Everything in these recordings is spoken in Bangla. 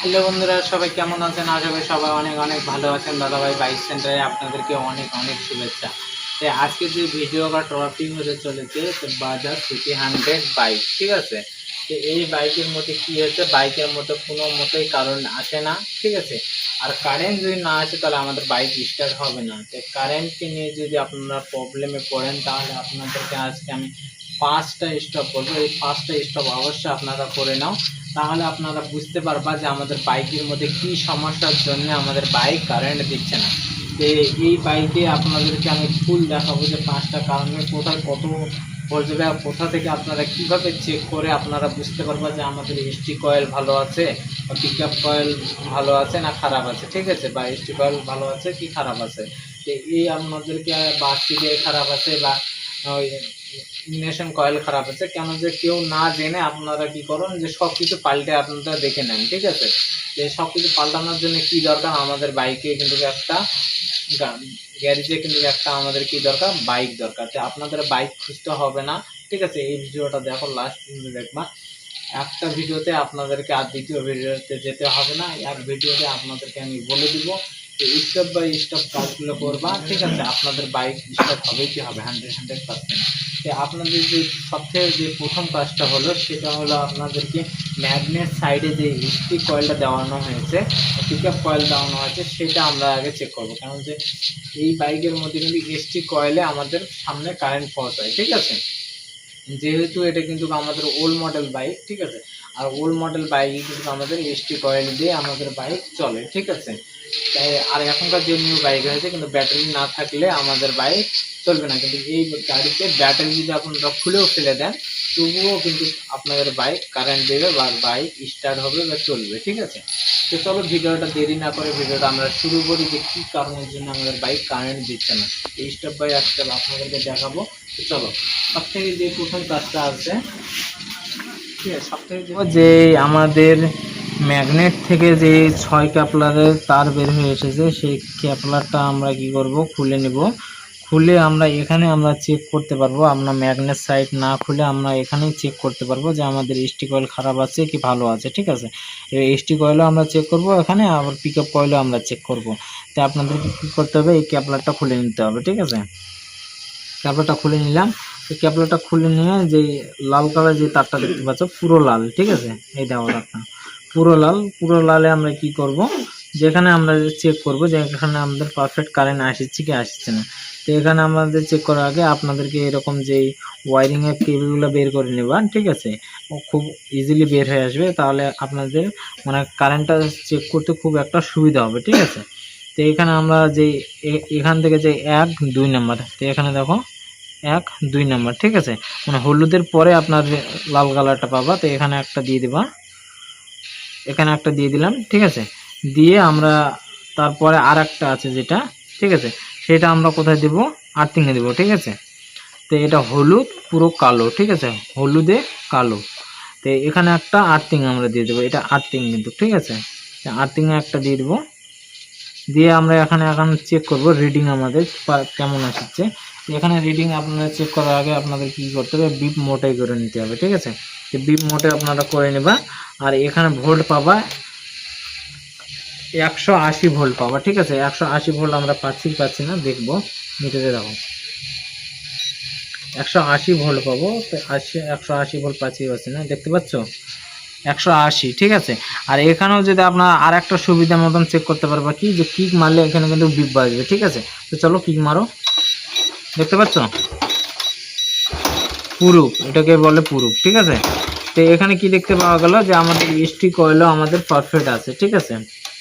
হ্যালো বন্ধুরা, সবাই কেমন আছেন? আশা করি সবাই অনেক অনেক ভালো আছেন। দাদাভাই বাইক সেন্টারে আপনাদেরকে অনেক অনেক শুভেচ্ছা। তো আজকে যে ভিডিও বা টপিক হতে চলেছে বাজাজ সিটি হান্ড্রেড বাইক, ঠিক আছে? তো এই বাইকের মধ্যে কি হচ্ছে? বাইকের মধ্যে কোনো মতোই কারণ আসে না, ঠিক আছে? আর কারেন্ট যদি না আসে, তাহলে আমাদের বাইক স্টার্ট হবে না। তো কারেন্টকে নিয়ে যদি আপনারা প্রবলেমে পড়েন, তাহলে আপনাদেরকে আজকে আমি পাঁচটা স্টপ বলব। এই পাঁচটা স্টপ অবশ্যই আপনারা করে নাও। তাহলে আপনারা বুঝতে পারবা যে আমাদের বাইকের মধ্যে কি সমস্যার জন্য আমাদের বাইক কারেন্ট দিচ্ছে না। এই বাইকে আপনাদেরকে আমি ফুল দেখাবো যে পাঁচটা কারণে কোথায় কত আর কোথা থেকে আপনারা কীভাবে চেক করে আপনারা বুঝতে পারবা যে আমাদের এসটি কয়েল ভালো আছে বা পিক আপ কয়েল ভালো আছে না খারাপ আছে। ঠিক আছে? বা এসটি কয়েল ভালো আছে কি খারাপ আছে? এই আপনাদেরকে বা খারাপ আছে বা ওই কয়েল খারাপ আছে। কেন যে কেউ না জেনে আপনারা কি করুন যে সব কিছু পাল্টে আপনারা দেখে নেন, ঠিক আছে? যে সব কিছু পাল্টানোর জন্য কি দরকার? আমাদের বাইকে কিন্তু একটা গ্যারেজে কিন্তু একটা আমাদের কি দরকার? বাইক দরকার। তো আপনাদের বাইক খুঁজতে হবে না, ঠিক আছে? এই ভিডিওটা দেখো লাস্ট দেখবা। একটা ভিডিওতে আপনাদেরকে আর দ্বিতীয় ভিডিওতে যেতে হবে না। এক ভিডিওতে আপনাদেরকে আমি বলে দিব যে স্টেপ বাই স্টেপ কাজগুলো করবা, ঠিক আছে, আপনাদের বাইক স্টার্ট হবে কি হবে হান্ড্রেড হান্ড্রেড পার্সেন্ট তো আপনাদের যে সবথেকে যে প্রথম কাজটা হলো, সেটা হলো আপনাদেরকে ম্যাগনেট সাইডে যে স্টিক কয়েলটা দেওয়ানো হয়েছে পিক কয়েল দেওয়ানো হয়েছে, সেটা আমরা আগে চেক করব। কারণ যে এই বাইকের মধ্যে কিন্তু এসটি কয়েলে আমাদের সামনে কারেন্ট পৌঁছায় ঠিক আছে? যেহেতু এটা কিন্তু আমাদের ওল্ড মডেল বাইক ঠিক আছে? আর ওল্ড মডেল বাইক কিন্তু আমাদের এসটি কয়েল দিয়ে আমাদের বাইক চলে, ঠিক আছে? তাই, আর এখনকার যে নিউ বাইক হয়েছে, কিন্তু ব্যাটারি না থাকলে আমাদের বাইক চলবে না। কিন্তু এই গাড়িতে ব্যাটারি যদি আপনারা খুলেও ফেলে দেন, তবুও কিন্তু আপনাদের বাইক কারেন্ট দেবে বা বাইক স্টার্ট হবে বা চলবে, ঠিক আছে? তো চলো ভিডিওটা দেরি না করে ভিডিওটা আমরা শুরু করি যে কী কারণের জন্য আমাদের বাইক কারেন্ট দিচ্ছে না। এই স্টেপ বাই স্টেপ আপনাদেরকে দেখাবো। তো চলো সব থেকে যে প্রথম কাজটা আছে, ঠিক আছে সব থেকে যে আমাদের ম্যাগনেট থেকে যে ছয় ক্যাপলারের তার বের হয়ে এসেছে, সেই ক্যাপলারটা আমরা কি করব? খুলে নেব। খুলে আমরা এখানে আমরা চেক করতে পারব। আমরা ম্যাগনেট সাইড না খুলে আমরা এখানেই চেক করতে পারব যে আমাদের এসটি কয়েল খারাপ আছে কি ভালো আছে, ঠিক আছে? এবার এসটি কয়েলও আমরা চেক করব এখানে, আবার পিক আপ কয়েলও আমরা চেক করব। তো আপনাদেরকে কী করতে হবে? এই ক্যাপলারটা খুলে নিতে হবে, ঠিক আছে? ক্যাপলারটা খুলে নিলাম। এই ক্যাপলারটা খুলে নিয়ে যে লাল কালার যে তারটা দেখতে পাচ্ছ, পুরো লাল, ঠিক আছে? এই দেখো তারটা। পুরো লাল, পুরো লালে আমরা কি করব? যেখানে আমরা চেক করব যে এখানে আমাদের পারফেক্ট কারেন্ট আসছে কি আসছে না। তো এখানে আমাদের চেক করার আগে আপনাদেরকে এরকম যে ওয়ারিংয়ের কেবলগুলো বের করে নেবা, ঠিক আছে? খুব ইজিলি বের হয়ে আসবে, তাহলে আপনাদের মানে কারেন্টটা চেক করতে খুব একটা সুবিধা হবে, ঠিক আছে? তো এখানে আমরা যে এখান থেকে যে এক, দুই নাম্বার তো এখানে দেখো, এক, দুই নাম্বার ঠিক আছে? মানে হলুদের পরে আপনার লাল কালারটা পাবা, তো এখানে একটা দিয়ে দিবা। এখানে একটা দিয়ে দিলাম, ঠিক আছে? দিয়ে আমরা তারপরে আর একটা আছে যেটা, ঠিক আছে? সেটা আমরা কোথায় দেব? আর্থিংয়ে দেবো, ঠিক আছে? তো এটা হলুদ, পুরো কালো, ঠিক আছে? হলুদে কালো। তো এখানে একটা আর্থিং আমরা দিয়ে দেবো, এটা আর্থিং কিন্তু, ঠিক আছে? আর্থিংয়ে একটা দিয়ে দেবো। দিয়ে আমরা এখানে, এখন চেক করব রিডিং আমাদের কেমন আসছে। এখানে রিডিং আপনারা চেক করার আগে আপনাদের কি করতে হবে? বিপ মোটাই করে নিতে হবে, ঠিক আছে? তো বিপ মোটে আপনারা করে নেবা। আর এখানে ভোল্ট পাবা একশো আশি ভোল্ট পাবা, ঠিক আছে? একশো আশি ভোল্ট আমরা পাচ্ছি পাচ্ছি না, দেখব, মিটারে দেখো একশো আশি ভোল্ট পাবো আশি, একশো আশি ভোল্ট পাচ্ছি পাচ্ছি না, দেখতে পাচ্ছ? একশো আশি, ঠিক আছে? আর এখানেও যদি আপনার আর একটা সুবিধা মতন চেক করতে পারবা কি, যে কিক মারলে এখানে কিন্তু বিপ বাজবে, ঠিক আছে? তো চলো কিক মারো। দেখতে পাচ্ছ? পুরুপ, এটাকে বলে পুরুপ, ঠিক আছে? তো এখানে কি দেখতে পাওয়া গেল যে আমাদের এসটি কয়েলও আমাদের পারফেক্ট আছে, ঠিক আছে?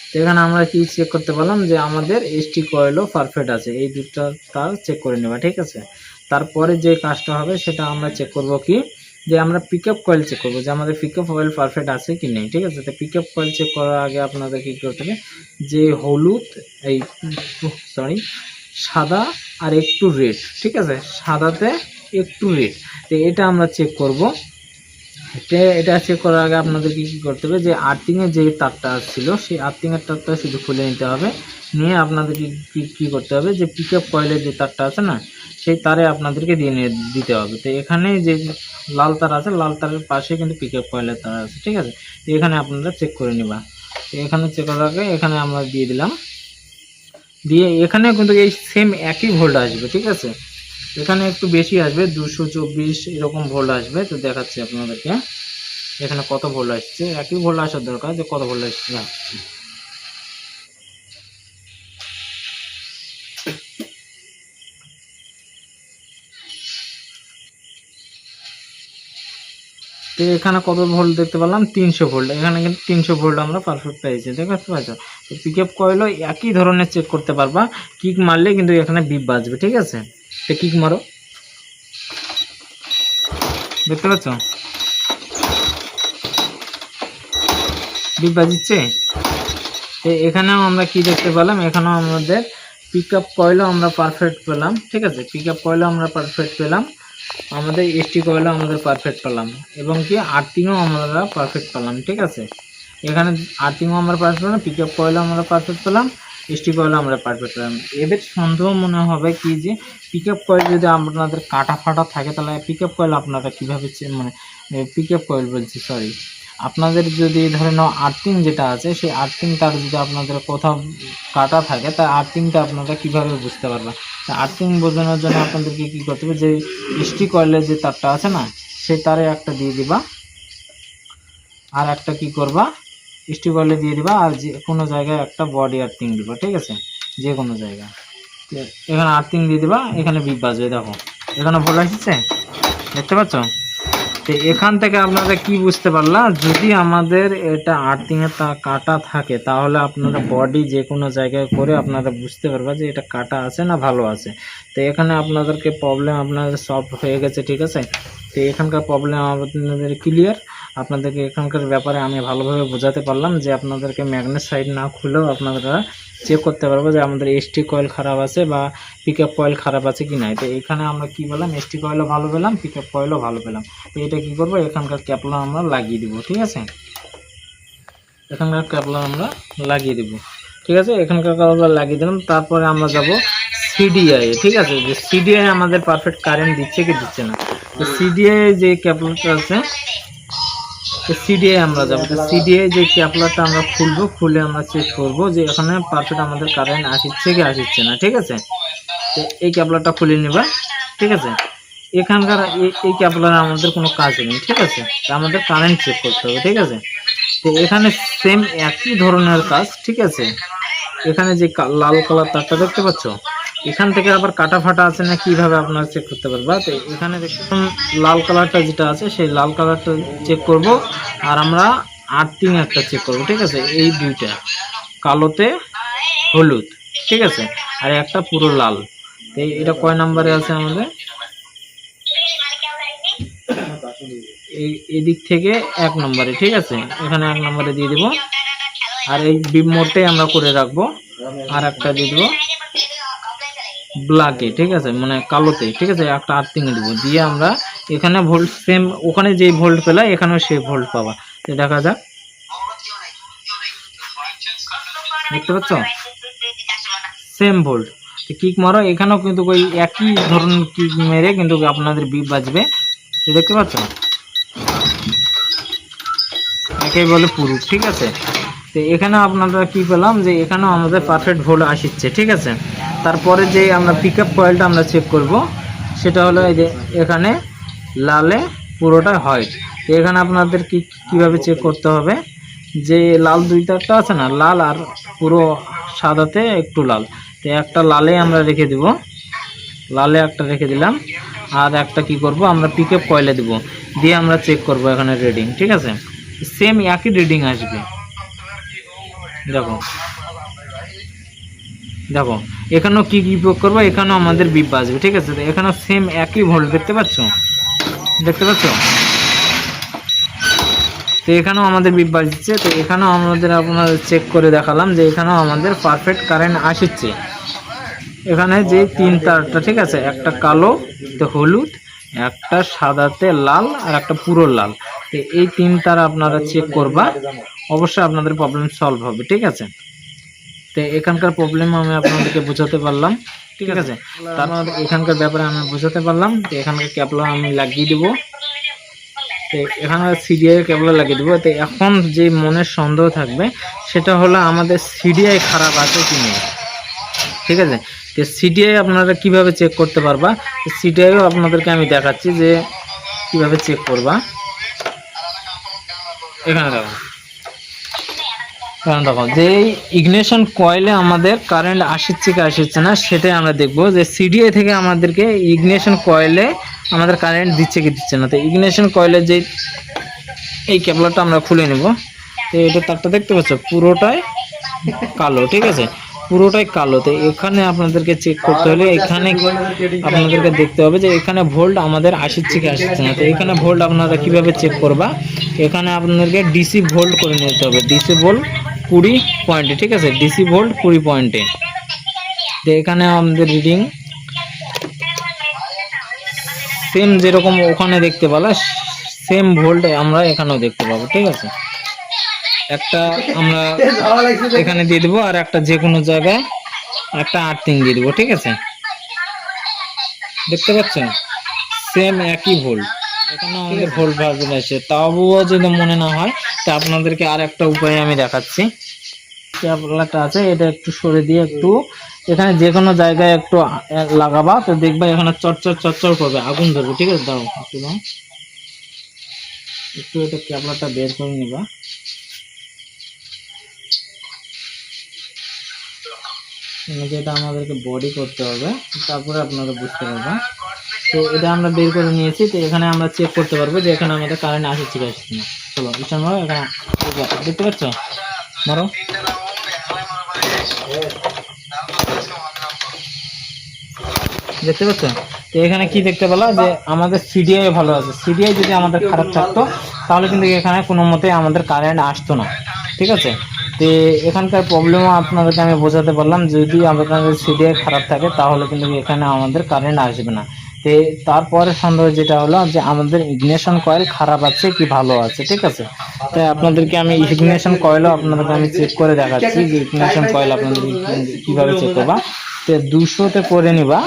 তো এখানে আমরা কি চেক করতে পারলাম যে আমাদের এসটি কয়েলও পারফেক্ট আছে। এই দুটো তার চেক করে নেবা, ঠিক আছে? তারপরে যে কাজটা হবে সেটা আমরা চেক করব কি? যে আমরা পিক আপ কয়েল চেক করব, যে আমাদের পিক আপ কয়েল পারফেক্ট আছে কি নেই, ঠিক আছে? তো পিক আপ কয়েল চেক করার আগে আপনাদের কি করতে হবে? যে হলুদ, এই সরি সাদা আর একটু রেড ঠিক আছে? সাদাতে একটু রেড তো এটা আমরা চেক করব। এটা এটা চেক করার আগে আপনাদেরকে কী করতে হবে, যে আর্থিংয়ের যে তারটা ছিল, সেই আর্থিংয়ের তারটা শুধু খুলে নিতে হবে। নিয়ে আপনাদেরকে কী করতে হবে, যে পিক আপ কয়েলের যে তারটা আছে না, সেই তারে আপনাদেরকে দিয়ে দিতে হবে। তো এখানে যে লাল তার আছে, লাল তারের পাশে কিন্তু পিক আপ কয়েলের তার আছে, ঠিক আছে? এখানে আপনারা চেক করে নেবা। এখানে চেক করার আগে এখানে আমরা দিয়ে দিলাম। দিয়ে এখানে কিন্তু এই সেম একই ভোল্ট আসবে, ঠিক আছে? এখানে একটু বেশি আসবে, দুশো চব্বিশ এরকম ভোল্ট আসবে, তো দেখাচ্ছি আপনাদেরকে। এখানে কত ভোল্ট আসছে? একই ভোল্ট আসার দরকার যে কত ভোল্ট আসছে। তো এখানে কত ভোল্ট দেখতে পেলাম তিনশো ভোল্ট এখানে কিন্তু তিনশো ভোল্ট আমরা পারফেক্ট পেয়েছি, দেখতে পাচ্ছ? তো পিক আপ কয়েলও একই ধরনের চেক করতে পারবা। কিক মারলে কিন্তু এখানে বিপ বাজবে, ঠিক আছে? তো কিক মারো। দেখতে পাচ্ছ? বিপ বাজিচ্ছে এখানেও আমরা কি দেখতে পেলাম? এখানেও আমাদের পিক আপ কয়েলও আমরা পারফেক্ট পেলাম, ঠিক আছে? পিক আপ কয়েলও আমরা পারফেক্ট পেলাম। আমাদের এসটি কয়েলও আমাদের পারফেক্ট পেলাম। এবং কি আর্থিংও আমরা পারফেক্ট পেলাম, ঠিক আছে? এখানে আর্থিংও আমরা পারফেক্ট পেলাম পিক আপ কয়েলও আমরা পারফেক্ট পেলাম। এসটি কয়েলও আমরা পারফেক্ট পেলাম এদের সন্দেহ মনে হবে কি যে পিক আপ কয়েল যদি আপনাদের কাটা ফাটা থাকে, তাহলে পিক আপ কয়েল আপনারা কীভাবে মানে পিক আপ কয়েল বলছি সরি আপনাদের যদি ধরে নাও আর্থিং যেটা আছে, সেই আর্থিং তার যদি আপনাদের কোথাও কাটা থাকে, তা আর্থিংটা আপনারা কীভাবে বুঝতে পারবেন? তা আর্থিং বোঝানোর জন্য আপনাদেরকে কী করতে হবে, যে স্টি কয়েলের যে তারটা আছে না সেই তারে একটা দিয়ে দিবা। আর একটা কি করবা? স্টি কয়েলে দিয়ে দিবা আর যে কোনো জায়গায় একটা বডি আর্থিং দিবা, ঠিক আছে? যে কোনো জায়গায় তো এখানে আর্থিং দিয়ে দিবা, এখানে বিপ বাজবে, দেখো। এখানে ভুল আসছে? দেখতে পাচ্ছ? তো এখান থেকে আপনারা কি বুঝতে পারলা? যদি আমাদের এটা আর্থিংয়ে তা কাটা থাকে, তাহলে আপনারা বডি যে কোনো জায়গায় করে আপনারা বুঝতে পারবা যে এটা কাটা আছে না ভালো আছে। তো এখানে আপনাদেরকে প্রবলেম আপনাদের সলভ হয়ে গেছে, ঠিক আছে? তো এখানকার প্রবলেম আপনাদের ক্লিয়ার আপনাদেরকে এখানকার ব্যাপারে আমি ভালোভাবে বোঝাতে পারলাম যে আপনাদেরকে ম্যাগনেট সাইড না খুলেও আপনারা চেক করতে পারব যে আমাদের এসটি কয়েল খারাপ আছে বা পিক আপ কয়েল খারাপ আছে কি নাই। তো এখানে আমরা কি পেলাম? এসটি কয়েলও ভালো পেলাম পিক আপ কয়েলও ভালো পেলাম। তো এটা কী করব? এখানকার ক্যাপলার আমরা লাগিয়ে দিব, ঠিক আছে? এখানকার ক্যাপলার আমরা লাগিয়ে দিব, ঠিক আছে? এখানকার ক্যাপলার লাগিয়ে দিলাম, তারপরে আমরা যাব সিডিআই ঠিক আছে? যে সিডিআই আমাদের পারফেক্ট কারেন্ট দিচ্ছে কি দিচ্ছে না? তো সিডিআই যে ক্যাপলারটা আছে তো সিডিআই আমরা যাব। তো সিডিআই যে ক্যাপলারটা আমরা খুলবো, খুলে আমরা চেক করব যে এখানে পারফেক্ট আমাদের কারেন্ট আসছে কি আসছে না, ঠিক আছে? তো এই ক্যাপলারটা খুলে নিবা, ঠিক আছে? এখানকার এই ক্যাপলার আমাদের কোনো কাজ নেই, ঠিক আছে? আমাদের কারেন্ট চেক করতে হবে, ঠিক আছে? তো এখানে সেম একই ধরনের কাজ, ঠিক আছে? এখানে যে লাল কালার তারটা দেখতে পাচ্ছ? এখান থেকে আবার কাটা ফাটা আছে না কীভাবে আপনারা চেক করতে পারবা তো এখানে দেখুন, লাল কালারটা যেটা আছে, সেই লাল কালারটা চেক করব। আর আমরা আর্থিং একটা চেক করব, ঠিক আছে? এই দুইটা। কালোতে হলুদ, ঠিক আছে? আর একটা পুরো লাল। তো এটা কয় নাম্বারে আছে আমাদের? এই এদিক থেকে এক নম্বরে, ঠিক আছে? এখানে এক নম্বরে দিয়ে দিব। আর এই বিম মোড়টাই আমরা করে রাখব। আর একটা দিয়ে দিব। ব্ল্যাকে ঠিক আছে? মানে কালোতে, ঠিক আছে? একটা আর্থিং দিব। দিয়ে আমরা এখানে ভোল্ট সেম ওখানে যেই ভোল্ট পেলা এখানেও সেই ভোল্ট পাবা। তো দেখা যাক। দেখতে পাচ্ছ? সেম ভোল্ট তো কিক মারো, এখানেও কিন্তু ওই একই ধরনের কিক মেরে কিন্তু আপনাদের বিপ বাজবে। তো দেখতে পাচ্ছ? একেই বলে পুরুষ, ঠিক আছে? তো এখানে আপনারা কি পেলাম যে, এখানেও আমাদের পারফেক্ট ভোল্ট আসছে ঠিক আছে? তারপরে যে আমরা পিক আপ কয়েলটা আমরা চেক করব, সেটা হলো এই যে এখানে লালে পুরোটা হোয়াইট তো এখানে আপনাদের কি, কীভাবে চেক করতে হবে? যে লাল দুই তারটা আছে না, লাল আর পুরো সাদাতে একটু লাল। তো একটা লালে আমরা রেখে দিব। লালে একটা রেখে দিলাম। আর একটা কি করব, আমরা পিক আপ কয়েলে দিব। দিয়ে আমরা চেক করব এখানে রিডিং ঠিক আছে? সেম একই রিডিং আসবে। দেখো। দেখো, এখানেও কি কি প্রয়োগ করব? এখানেও আমাদের বিপ বাজবে ঠিক আছে? এখানেও সেম একই ভোল্ট দেখতে পাচ্ছ? দেখতে পাচ্ছ? তো এখানেও আমাদের বিপ বাজছে তো এখানেও আমাদের আপনার চেক করে দেখালাম যে এখানেও আমাদের পারফেক্ট কারেন্ট আসছে। এখানে যে তিন তারটা, ঠিক আছে? একটা কালো তো হলুদ, একটা সাদাতে লাল, আর একটা পুরো লাল। তো এই তিন তার আপনারা চেক করবা, অবশ্যই আপনাদের প্রবলেম সলভ হবে, ঠিক আছে? তো এখানকার প্রবলেম আমি আপনাদেরকে বোঝাতে পারলাম, ঠিক আছে? তার এখানকার ব্যাপারে আমি বোঝাতে পারলাম, তো এখানকার ক্যাপলা আমি লাগিয়ে দেবো। তো এখানে সিডিআই কেবল লাগিয়ে দেবো। তো এখন যে মনের সন্দেহ থাকবে, সেটা হলো আমাদের সিডিআই খারাপ আছে কি নেই, ঠিক আছে? তো সিডিআই আপনারা কীভাবে চেক করতে পারবা? সিডিআইও আপনাদেরকে আমি দেখাচ্ছি যে কীভাবে চেক করবা। এখানে দেখো। কারণ দেখো, যে ইগনেশন কয়েলে আমাদের কারেন্ট আসছে কি আসছে না, সেটাই আমরা দেখব। যে সিডিআই থেকে আমাদেরকে ইগনেশন কয়েলে আমাদের কারেন্ট দিচ্ছে কি দিচ্ছে না। তো ইগনেশন কয়েলের যে এই কেবলারটা আমরা খুলে নেব। তো এটা তারটা দেখতে পাচ্ছ, পুরোটাই কালো, ঠিক আছে? পুরোটাই কালো। তো এখানে আপনাদেরকে চেক করতে হলে এখানে আপনাদেরকে দেখতে হবে যে এখানে ভোল্ট আমাদের আসছে কি আসছে না। তো এখানে ভোল্ট আপনারা কীভাবে চেক করবা? এখানে আপনাদেরকে ডিসি ভোল্ট করে নিতে হবে। ডিসি ভোল্ট কুড়ি পয়েন্টে ঠিক আছে? ডিসি ভোল্ট কুড়ি পয়েন্টে তো এখানে আমাদের রিডিং সেম যেরকম ওখানে দেখতে পেলা সেম ভোল্ট আমরা এখানেও দেখতে পাবো, ঠিক আছে? একটা আমরা এখানে দিয়ে দেবো আর একটা যে কোনো জায়গায় একটা আর্থিং দিয়ে দেবো, ঠিক আছে? দেখতে পাচ্ছেন? সেম একই ভোল্ট এখানে আমাদের ভোল্ট ভার্জন আছে তবুও যদি মনে না হয়, তা আপনাদেরকে আর একটা উপায় আমি দেখাচ্ছি। ক্যাবলাটা আছে, এটা একটু সরে দিয়ে একটু এখানে যে কোনো জায়গায় একটু লাগাবা, তো দেখবা এখানে চরচর চরচর করবে, আগুন ধরবে, ঠিক আছে? দাও একটু দাও একটু এটা ক্যাবলাটা বের করে নিবা। মানে যেটা আমাদেরকে বডি করতে হবে, তারপরে আপনারা বুঝতে পারবেন। তো এটা আমরা বের করে নিয়েছি, তো এখানে আমরা চেক করতে পারব যে এখানে আমাদের কারেন্ট আসছে কি আসছে না। চলো ইস্টার মারো, এখানে দেখতে পাচ্ছ? মারো। দেখতে পাচ্ছ? তো এখানে কি দেখতে পেলা? যে আমাদের সিডিআই ভালো আছে। সিডিআই যদি আমাদের খারাপ থাকতো, তাহলে কিন্তু এখানে কোনো মতে আমাদের কারেন্ট আসতো না। ঠিক আছে? তো এখানকার প্রবলেমও আপনাদেরকে আমি বোঝাতে পারলাম, যদি আপনাদের সিডিআই খারাপ থাকে, তাহলে কিন্তু এখানে আমাদের কারেন্ট আসবে না। তো তারপরে সন্দেহ যেটা হলো যে আমাদের ইগনিশন কয়েল খারাপ আছে কি ভালো আছে, ঠিক আছে? তাই আপনাদেরকে আমি ইগনিশন কয়েলও আপনাদেরকে আমি চেক করে দেখাচ্ছি যে ইগনিশন কয়েল আপনাদের কীভাবে চেক করবা। তো দুশোতে করে নিবা।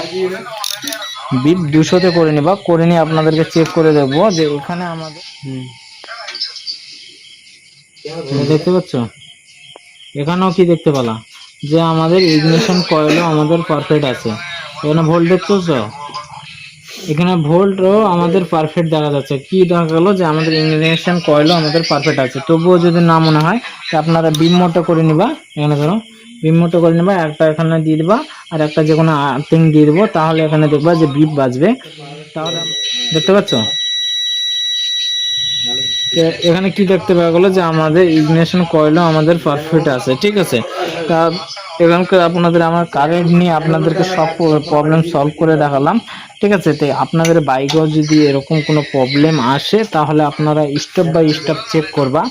বিপ দুশোতে করে নিবা। করে নিয়ে আপনাদেরকে চেক করে দেখব যে এখানে আমাদের দেখতে পাচ্ছ? এখানেও কি দেখতে পেলা? যে আমাদের ইগনিশন কয়েলও আমাদের পারফেক্ট আছে। এখানে ভোল্টেজ তো? এখানে ভোল্টও আমাদের পারফেক্ট দেখা যাচ্ছে। কি দেখা গেলো যে আমাদের ইগনিশন কয়েলও আমাদের পারফেক্ট আছে। তবুও যদি না মনে হয়, তো আপনারা বিম করে নিবা। এখানে ধরো বিম করে নিবা, একটা এখানে দিয়ে দিবা, আর একটা যে কোনো আর্থিং দিয়ে দিবো, তাহলে এখানে দেখবা যে বিপ বাজবে। তাহলে দেখতে পাচ্ছ? এখানে কি দেখতে পাওয়া গেলো যে আমাদের ইগনেশন কয়েলও আমাদের পারফেক্ট আছে, ঠিক আছে? তা এখানকার আপনাদের আমার কারেন্ট নিয়ে আপনাদেরকে সব প্রবলেম সলভ করে দেখালাম, ঠিক আছে? তাই আপনাদের বাইকেও যদি এরকম কোনো প্রবলেম আসে, তাহলে আপনারা স্টেপ বাই স্টেপ চেক করবা।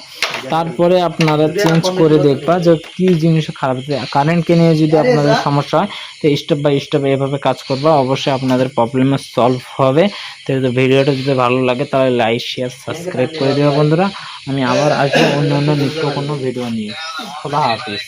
তারপরে আপনারা চেঞ্জ করে দেখবা যে কি জিনিস খারাপ কারেন্টকে নিয়ে যদি আপনাদের সমস্যা হয়, তো স্টেপ বাই স্টেপ এভাবে কাজ করবা, অবশ্যই আপনাদের প্রবলেম সলভ হবে। তো ভিডিওটা যদি ভালো লাগে, তাহলে লাইক শেয়ার সাবস্ক্রাইব করে দেবে বন্ধুরা। আমি আবার আসব অন্য অন্য নিত্য কোনো ভিডিও নিয়ে। খোলা হাফিজ।